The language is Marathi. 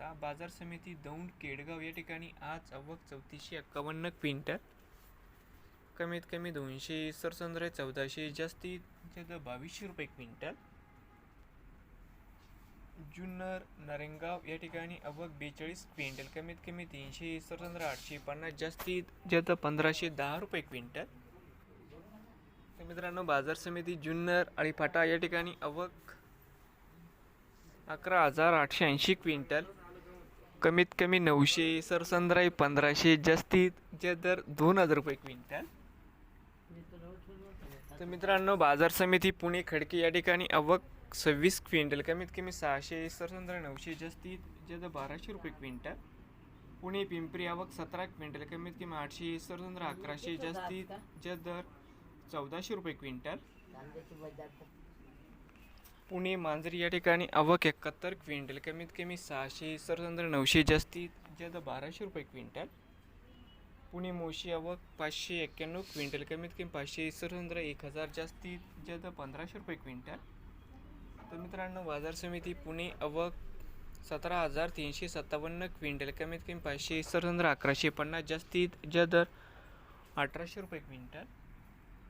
करता बाजार समिती दौंड केडगाव या ठिकाणी आज अव्वक चौतीसशे एक्कावन्न क्विंटल. कमीत कमी दोनशे सरसंद्र चौदाशे जास्तीत जास्त बावीसशे रुपये क्विंटल. जुन्नर नारेंगाव या ठिकाणी अवघ बेचाळीस क्विंटल कमीत कमी तीनशे सरसंद्र आठशे पन्नास जास्तीत जास्त पंधराशे दहा रुपये क्विंटल. तर मित्रांनो बाजार समिती जुन्नर आणि फाटा या ठिकाणी अवक अकरा हजार आठशे ऐंशी क्विंटल. कमीत कमी नऊशे सरसंद्राई पंधराशे जास्तीत जे दर दोन हजार रुपये क्विंटल. तर मित्रांनो बाजार समिती पुणे खडकी या ठिकाणी अवक सव्वीस क्विंटल कमीत कमी सहाशे सरसंद्रा नऊशे जास्तीत जे दर बाराशे रुपये क्विंटल. पुणे पिंपरी आवक सतरा क्विंटल कमीत कमी आठशे सरसंद्रा अकराशे जास्तीत जे दर चौदाशे रुपये क्विंटल. पुणे मांजरी या ठिकाणी अवक एकाहत्तर क्विंटल कमीत कमी सहाशे सरसंद्र नऊशे जास्तीत ज्यादा बाराशे रुपये क्विंटल. पुणे मोशी अवक पाचशे एक्क्याण्णव क्विंटल कमीत कमी पाचशे सरसंद्र एक हजार जास्तीत ज्यादा पंधराशे रुपये क्विंटल. तर मित्रांनो बाजार समिती पुणे अवक सतरा हजार तीनशे सत्तावन्न क्विंटल कमीत कमी पाचशे सरसंद्र अकराशे पन्नास जास्तीत ज्या दर अठराशे रुपये क्विंटल.